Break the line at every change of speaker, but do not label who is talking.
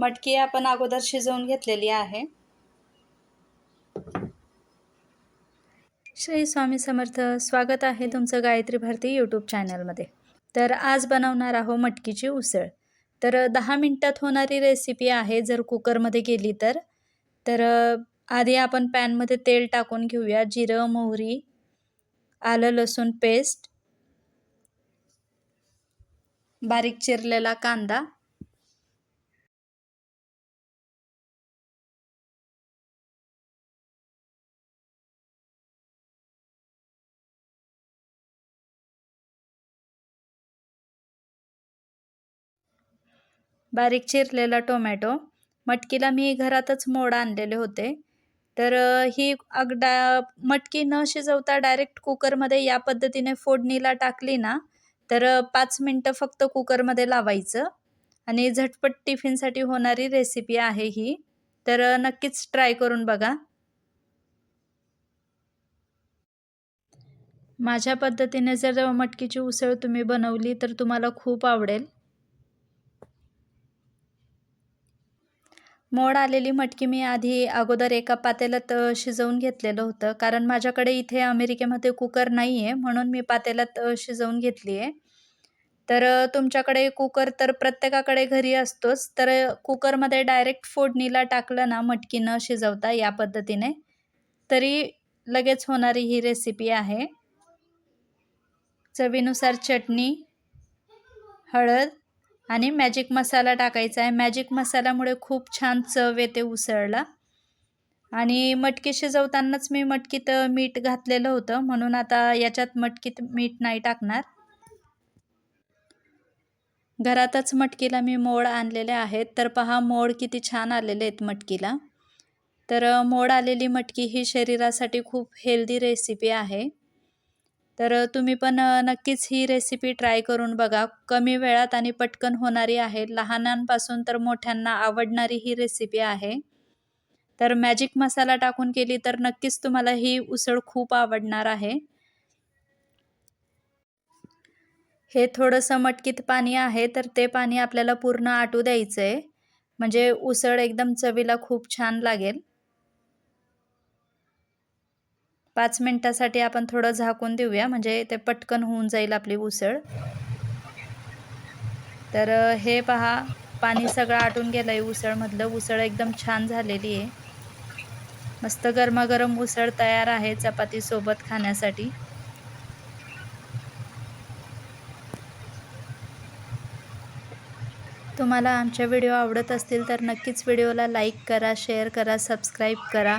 मटकी आपण अगोदर शिजवून घेतलेली आहे. श्री स्वामी समर्थ स्वागत आहे तुमचं गायत्री भारती यूट्यूब चॅनलमध्ये तर आज बनवणार आहो मटकीची उसळ. तर दहा मिनटात होणारी रेसिपी आहे जर कुकरमध्ये गेली तर. तर आधी आपण पॅनमध्ये तेल टाकून घेऊया जिरं मोहरी आलं लसूण पेस्ट बारीक चिरलेला कांदा. बारीक चिरलेला टोमॅटो. मटकीला मी घरातच मोड आणलेले होते. तर ही अगदा मटकी न शिजवता डायरेक्ट कुकरमध्ये या पद्धतीने फोडणीला टाकली ना तर पाच मिनटं फक्त कुकरमध्ये लावायचं. आणि झटपट टिफिनसाठी होणारी रेसिपी आहे ही. तर नक्कीच ट्राय करून बघा. माझ्या पद्धतीने जर मटकीची उसळ तुम्ही बनवली तर तुम्हाला खूप आवडेल. मोड आलेली मटकी मी आधी अगोदर एका पातेल्यात शिजवून घेतलेलं होतं. कारण माझ्याकडे इथे अमेरिकेमध्ये कुकर नाही आहे म्हणून मी पातेल्यात शिजवून घेतली आहे तर तुमच्याकडे कुकर तर प्रत्येकाकडे घरी असतोच. तर कुकरमध्ये डायरेक्ट फोडणीला टाकलं ना मटकी न शिजवता या पद्धतीने तरी लगेच होणारी ही रेसिपी आहे. चवीनुसार चटणी हळद आणि मॅजिक मसाला टाकायचा आहे. मॅजिक मसाल्यामुळे खूप छान चव येते उसळला. आणि मटकी शिजवतानाच मी मटकीत मीठ घातलेलं होतं. म्हणून आता याच्यात मटकीत मीठ नाही टाकणार. घरातच मटकीला मी मोड आणलेले आहेत. तर पहा मोड किती छान आलेले आहेत मटकीला. तर मोड आलेली मटकी ही शरीरासाठी खूप हेल्दी रेसिपी आहे. तर तुम्ही पण नक्कीच ही रेसिपी ट्राय करून बघा. कमी वेळात आणि पटकन होणारी आहे. लहानांपासून तर मोठ्यांना आवडणारी ही रेसिपी आहे. तर मॅजिक मसाला टाकून केली तर नक्कीच तुम्हाला ही उसळ खूप आवडणार आहे. हे थोडंसं मटकीत पाणी आहे तर ते पाणी आपल्याला पूर्ण आटू द्यायचं आहे म्हणजे उसळ एकदम चवीला खूप छान लागेल. पाच मिनटासाठी आपण थोडं झाकून देऊया म्हणजे ते पटकन होऊन जाईल आपली उसळ. तर हे पहा पाणी सगळं आटून गेलं आहे उसळमधलं. उसळ एकदम छान झालेली आहे. मस्त गरमागरम उसळ तयार आहे चपातीसोबत खाण्यासाठी. तुम्हाला आमच्या व्हिडिओ आवडत असतील तर नक्कीच व्हिडिओला लाईक करा शेअर करा सबस्क्राईब करा.